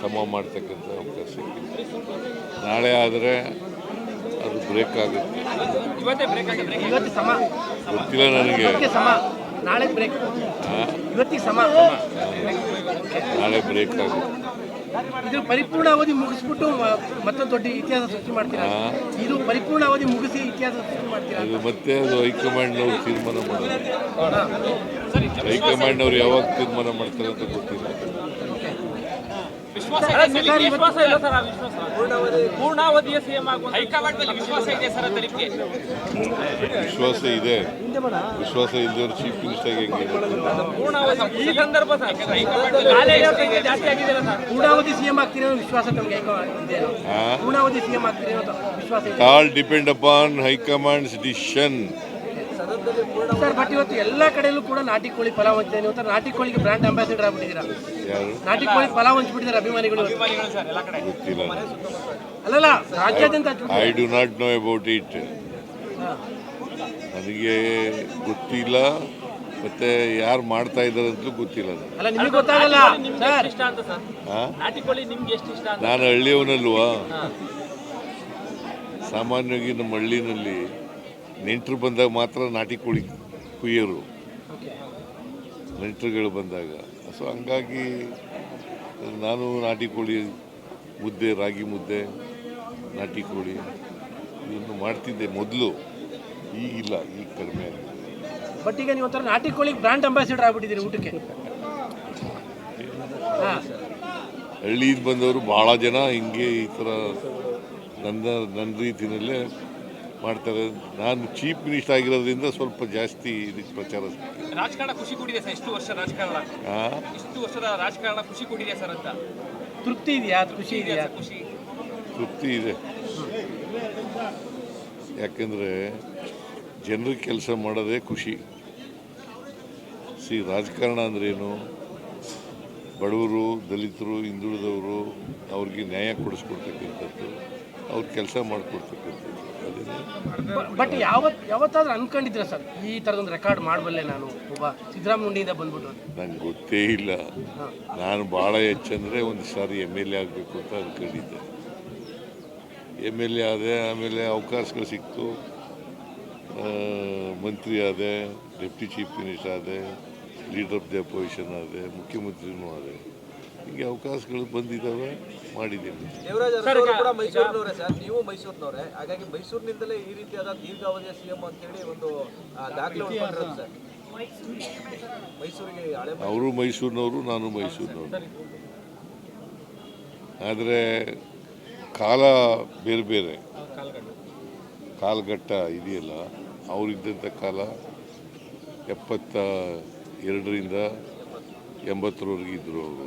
ಸಮ ಮಾಡ್ತಕ್ಕಂಥ ಅವಕಾಶ ನಾಳೆ ಆದರೆ ಅದು ಬ್ರೇಕ್ ಆಗುತ್ತೆ. ಗೊತ್ತಿಲ್ಲ ನನಗೆ. ನಾಳೆ ಬ್ರೇಕ್ ಆ, ಇವತ್ತಿಗೆ ಸಮ. ನಾಳೆ ಬ್ರೇಕ್ ಆಗುತ್ತೆ. ಇದು ಪರಿಪೂರ್ಣ ಅವಧಿ ಮುಗಿಸ್ಬಿಟ್ಟು ಮತ್ತೊಂದು ದೊಡ್ಡ ಇತಿಹಾಸ ಸೃಷ್ಟಿ ಮಾಡ್ತೀರಾ? ಇದು ಪರಿಪೂರ್ಣ ಅವಧಿ ಮುಗಿಸಿ ಇತಿಹಾಸ ಸೃಷ್ಟಿ ಮಾಡ್ತೀರಾ? ಅದು ಮತ್ತೆ ಅದು ಹೈಕಮಾಂಡ್ನವ್ರು ತೀರ್ಮಾನ ಮಾಡೋದು. ಹಾ. ಹೈಕಮಾಂಡ್ನವ್ರು ಯಾವಾಗ ತೀರ್ಮಾನ ಮಾಡ್ತಾರೆ ಅಂತ ಗೊತ್ತಿಲ್ಲ ವಿಶ್ವಾಸ ಇದೆ ನಿಮಗೆ ವಿಶ್ವಾಸ ಇಲ್ಲ ಸರ್ ಆ ವಿಶ್ವಾಸ ಪೂರ್ಣಾವಧಿ ಪೂರ್ಣಾವಧಿಯ ಸಿಎಂ ಆಗುವ ಹೈಕಮಾಂಡ್ ಮೇಲೆ ವಿಶ್ವಾಸ ಇದೆ ಸರ್ ಅಂತ ವಿಶ್ವಾಸ ಇದೆ. ವಿಶ್ವಾಸ ಇದ್ದವರು ಚೀಫ್ ಮಿನಿಸ್ಟರ್ ಹೆಂಗೆ ಪೂರ್ಣಾವಧಿ ಈ ಸಂದರ್ಭ ಸರ್. ಹೈಕಮಾಂಡ್ ಜಾಸ್ತಿ ಆಗಿದೆ ಸರ್? ಪೂರ್ಣಾವಧಿ ಸಿಎಂ ಆಗ್ತೀರಿ ಅನ್ನೋ ವಿಶ್ವಾಸ ತಮಗೆ ಹೈಕಮಾಂಡ್? ಪೂರ್ಣಾವಧಿ ಸಿಎಂ ಆಗ್ತೀರಿ ಅನ್ನೋ ವಿಶ್ವಾಸ ಇದೆ. All depend upon high command's decision sir but ಇವತ್ತು ಎಲ್ಲ ಕಡೆಯಲ್ಲೂ ಕೂಡ ನಾಟಿ ಕೋಳಿ ಪಲಾವ್ ಹಂಚ್ತಾ ಇವತ್ತು ನಾಟಿ ಕೋಳಿಗೆ ಬ್ರಾಂಡ್ ಅಂಬಾಸಿಡರ್ ಆಗ್ಬಿಟ್ಟಿದ್ದೀರಾ? ನಾಟಿ ಕೋಳಿ ಪಲಾವ್ ಹಂಚ್ಬಿಟ್ಟಿದ್ದಾರೆ ಅಭಿಮಾನಿಗಳು ಇವತ್ತು. ಅಭಿಮಾನಿಗಳು ಸರ್ ಎಲ್ಲ ಕಡೆ. ಅಲ್ಲಲ್ಲ ರಾಜ್ಯಾದ್ಯಂತ I do not know about it. ನನಗೆ ಗೊತ್ತಿಲ್ಲ ಮತ್ತೆ ಯಾರು ಮಾಡ್ತಾ ಇದ್ದಾರೆ ಅಂತಲೂ ಗೊತ್ತಿಲ್ಲ ನನಗೆ. ಅಲ್ಲ ನಿಮಗೆ ಗೊತ್ತಾಗಲ್ಲ. ಸರ್. ಎಷ್ಟು ಇಷ್ಟ ಅಂತ ಸರ್? ನಾಟಿ ಕೋಳಿ ನಿಮ್ಗೆ ಎಷ್ಟು ಇಷ್ಟ ನಾನು ಹಳ್ಳಿಯವನಲ್ವಾ? ಸಾಮಾನ್ಯವಾಗಿ ನಮ್ಮ ಹಳ್ಳಿನಲ್ಲಿ ನೆಂಟರು ಬಂದಾಗ ಮಾತ್ರ ನಾಟಿ ಕೋಳಿ ಕುಯ್ಯೋರು. ನೆಂಟರುಗಳು ಬಂದಾಗ. ಸೊ ಹಂಗಾಗಿ ನಾನು ನಾಟಿ ಕೋಳಿ ಮುದ್ದೆ ರಾಗಿ ಮುದ್ದೆ ನಾಟಿ ಕೋಳಿ ಇದನ್ನು ಮಾಡ್ತಿದ್ದೆ ಮೊದಲು. ಈಗಿಲ್ಲ ಈಗ ಕಡಿಮೆ ಆಗಿದೆ. ಬಟ್ ಈಗ ನೀವು ಒಂಥರ ನಾಟಿ ಕೋಳಿ ಬ್ರಾಂಡ್ ಅಂಬಾಸಿಡರ್ ಆಗ್ಬಿಟ್ಟಿದ್ದೀರಿ ಊಟಕ್ಕೆ. ಹಳ್ಳಿಯಿಂದ ಬಂದವರು ಭಾಳ ಜನ ಹಿಂಗೆ ಈ ಥರ ನನ್ನ ನನ್ನ ರೀತಿಯಲ್ಲೇ ಮಾಡ್ತಾರೆ. ನಾನು ಚೀಫ್ ಮಿನಿಸ್ಟರ್ ಆಗಿರೋದ್ರಿಂದ ಸ್ವಲ್ಪ ಜಾಸ್ತಿ ಇದಕ್ಕೆ ಪ್ರಚಾರ ರಾಜಕಾರಣ ಖುಷಿ ಕೂಡಿದೆ ಸರ್ ಇಷ್ಟು ವರ್ಷ ರಾಜಕಾರಣ. ಆ? ಇಷ್ಟು ವರ್ಷದ ರಾಜಕಾರಣ ಖುಷಿ ಕೂಡಿದೆ ಸರ್ ಅಂತ. ತೃಪ್ತಿ ಇದೆಯಾ? ಖುಷಿ ಇದೆಯಾ? ಖುಷಿ. ತೃಪ್ತಿ ಇದೆ. ಯಾಕೆಂದರೆ ಜನರಿಗೆ ಕೆಲಸ ಮಾಡೋದೇ ಖುಷಿ. ಸಿ ರಾಜಕಾರಣ ಅಂದ್ರೇನು ಬಡವರು ದಲಿತರು ಹಿಂದುಳಿದವರು ಅವ್ರಿಗೆ ನ್ಯಾಯ ಕೊಡಿಸ್ಕೊಡ್ತಕ್ಕಂಥದ್ದು. ಅವ್ರ ಕೆಲಸ ಮಾಡಿಕೊಡ್ತಕ್ಕಂಥದ್ದು. ಬಟ್ ಯಾವತ್ ಯಾವತ್ತಾದ್ರೂ ಅನ್ಕೊಂಡಿದ್ರ ಸರ್? ಈ ಥರದೊಂದು ರೆಕಾರ್ಡ್ ಮಾಡಬಲ್ಲೆ ನಾನು ಒಬ್ಬ ಸಿದ್ದರಾಮುಂಡಿಯಿಂದ ಬಂದ್ಬಿಟ್ಟು ಅಂತ. ನಂಗೆ ಗೊತ್ತೇ ಇಲ್ಲ. ನಾನು ಭಾಳ ಹೆಚ್ಚಂದರೆ ಒಂದು ಸಾರಿ ಎಂ ಎಲ್ ಎ ಆಗಬೇಕು ಅಂತ ಅಂದ್ಕೊಂಡಿದ್ದೆ ಎಂ ಎಲ್ ಎ ಆದೆ ಆಮೇಲೆ ಅವಕಾಶಗಳು ಸಿಕ್ತು. ಆ, ಮಂತ್ರಿ ಆದೆ ಡೆಪ್ಟಿ ಚೀಫ್ ಮಿನಿಸ್ಟರ್ ಆದೆ ಲೀಡರ್ ಆಫ್ ದಿ ಅಪೋಸಿಷನ್ ಆದೆ ಮುಖ್ಯಮಂತ್ರಿನೂ ಆದೆ. ಹೀಗೆ ಅವಕಾಶಗಳು ಬಂದಿದ್ದಾವೆ ಮಾಡಿದ್ದೀವಿ. ಕೂಡ ಮೈಸೂರಿನವರೇ ಸರ್. ನೀವು ಮೈಸೂರಿನವರೇ. ಹಾಗಾಗಿ ಮೈಸೂರಿನಿಂದಲೇ ಈ ರೀತಿಯಾದ ದೀರ್ಘಾವಧಿಯ ಸಿಎಂ ಅಂತೇಳಿ ಒಂದು ಆ, ದಾಖಲೆ ಸರ್. ಮೈಸೂರಿಗೆ ಅವರು ಮೈಸೂರಿನವರು ನಾನು ಮೈಸೂರಿನವರು. ಆದರೆ ಕಾಲ ಬೇರೆ ಬೇರೆ. ಕಾಲಘಟ್ಟ ಇದೆಯಲ್ಲ ಅವರಿದ್ದಂಥ ಕಾಲ ಎಪ್ಪತ್ತ ಎರಡರಿಂದ ಎಂಬತ್ತರವರೆಗೆ ಇದ್ದರು ಅವರು.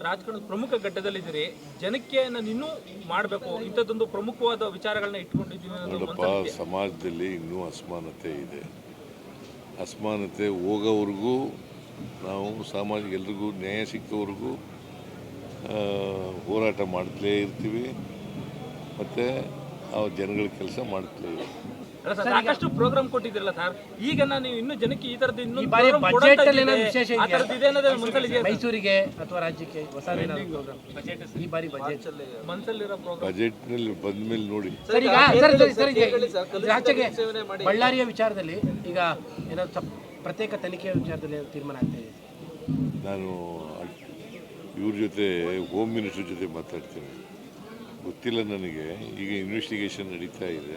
ರಾಜಕಾರಣದ ಪ್ರಮುಖ ಘಟ್ಟದಲ್ಲಿದ್ದೀರಿ ಜನಕ್ಕೆ ನಾನು ಇನ್ನೂ ಮಾಡಬೇಕು ಇಂಥದ್ದೊಂದು ಪ್ರಮುಖವಾದ ವಿಚಾರಗಳನ್ನ ಇಟ್ಕೊಂಡಿದ್ದೀನಿ ನೋಡಪ್ಪ ಸಮಾಜದಲ್ಲಿ ಇನ್ನೂ ಅಸಮಾನತೆ ಇದೆ. ಅಸಮಾನತೆ ಹೋಗೋವರೆಗೂ ನಾವು ಸಮಾಜ ಎಲ್ರಿಗೂ ನ್ಯಾಯ ಸಿಕ್ಕವರೆಗೂ ಆ, ಹೋರಾಟ ಮಾಡ್ತಲೇ ಇರ್ತೀವಿ. ಮತ್ತು ಆ ಜನಗಳ ಕೆಲಸ ಮಾಡ್ತಲೇ ಇರ್ತೀವಿ. ಸಾಕಷ್ಟು ಪ್ರೋಗ್ರಾಮ್ ಕೊಟ್ಟಿದ್ರಲ್ಲ ಸರ್. ಈಗ ನಾನು ಇನ್ನು ಜನಕ್ಕೆ ಈ ತರದ ಅಲ್ಲಿ ಏನಾದ್ರು ವಿಶೇಷ ಆ ಇದೆ ಅನ್ನೋದು ಮನಸ್ಸಲ್ಲಿ ಮೈಸೂರಿಗೆ ಅಥವಾ ರಾಜ್ಯಕ್ಕೆ ಹೊಸ ಈ ಬಾರಿ ಬಜೆಟ್ ಮನಸ್ಸಲ್ಲಿರೋ ಪ್ರೋಗ್ರಾಮ್ ಬಜೆಟ್ನಲ್ಲಿ ಬಂದ ಮೇಲೆ ನೋಡಿ. ಸರ್ ಈಗ ಸರ್ ಸರ್ ಸರ್ ಈಗ ಹೇಳಿ ಸರ್, ಕಲುಷಿತ ರಾಜ್ಯಕ್ಕೆ ಬಳ್ಳಾರಿಯ ವಿಚಾರದಲ್ಲಿ ಈಗ ಏನಾದ್ರು ತಪ್- ಪ್ರತ್ಯೇಕ ತನಿಖೆಯ ವಿಚಾರದಲ್ಲಿ ತೀರ್ಮಾನ ಆಗ್ತಾ ಇದೆ? ನಾನು ಇವ್ರ ಜೊತೆ ಹೋಮ್ ಮಿನಿಸ್ಟರ್ ಜೊತೆ ಮಾತಾಡ್ತೀನಿ. ಗೊತ್ತಿಲ್ಲ ನನಗೆ. ಈಗ ಇನ್ವೆಸ್ಟಿಗೇಷನ್ ನಡೀತಾ ಇದೆ.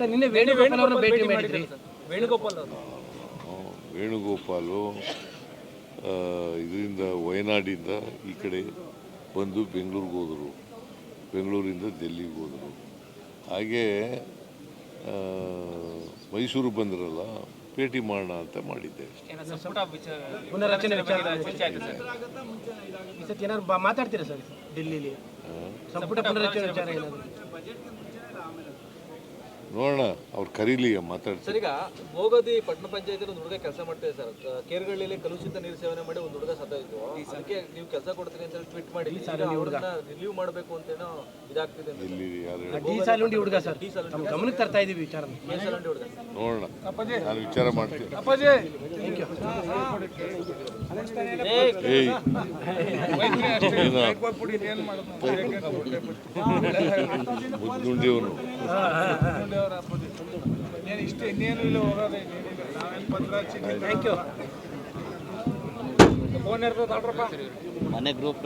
ಸರ್ ನಿನ್ನೆ ವೇಣುಗೋಪಾಲ್ ಅವರನ್ನು ಭೇಟಿ ಮಾಡಿದ್ರಿ. ವೇಣುಗೋಪಾಲ್ ಅವರು ವೇಣುಗೋಪಾಲು ಆ, ಇದರಿಂದ ವಯನಾಡಿಂದ ಈ ಕಡೆ ಬಂದು ಬೆಂಗಳೂರಿಗೆ ಹೋದರು. ಬೆಂಗಳೂರಿಂದ ಡೆಲ್ಲಿಗೆ ಹೋದರು. ಹಾಗೆ ಮೈಸೂರು ಬಂದ್ರಲ್ಲ ಭೇಟಿ ಮಾಡೋಣ ಅಂತ ಮಾಡಿದ್ದೆ ಮಾತಾಡ್ತೀರಾ ಸರ್ ಡೆಲ್ಲಿಲಿ ಸಂಪುಟ ಪುನರಚನೆ ವಿಚಾರ ಏನಾದ್ರು? ನೋಡೋಣ ಅವ್ರು ಕರೀಲಿ ಮಾತಾಡ್ತಾರೆ. ಸರ್ ಈಗ ಮೋಗದಿ ಪಟ್ಟಣ ಪಂಚಾಯತ್ ಒಂದು ಹುಡುಗ ಕೆಲಸ ಮಾಡ್ತೇವೆ ಸರ್. ಕೇರ್ಗಳಲ್ಲಿ ಕಲುಷಿತ ನೀರು ಸೇವನೆ ಮಾಡಿ ಒಂದು ಹುಡುಗ ಸತ್ತೋಯ್ತು ಅದಕ್ಕೆ ನೀವು ಕೆಲಸ ಕೊಡ್ತೀನಿ ಅಂತ ಟ್ವೀಟ್ ಮಾಡಿ ಅವ್ರನ್ನ ರಿಲೀವ್ ಮಾಡಬೇಕು ಅಂತೇನೋ ಇದಾಗ್ತಿದೆ. ಇಲ್ಲಿ ಯಾರು ಡಿ ಸಾಲುಂಡಿ ಹುಡುಗ ಸರ್. ನಮ್ಮ ಗಮನಕ್ಕೆ ತರ್ತಾ ಇದೀವಿ ವಿಚಾರ ನೋಡೋಣ. ನಾನು ವಿಚಾರ ಮಾಡ್ತೀನಿ. ಇಲ್ಲ ಮುದ್ದುಂಡಿಯವನು ಥ್ಯಾಂಕ್ ಯು ಫೋನ್ ಇರ್ತದೆ ಮನೆ ಗ್ರೂಪ್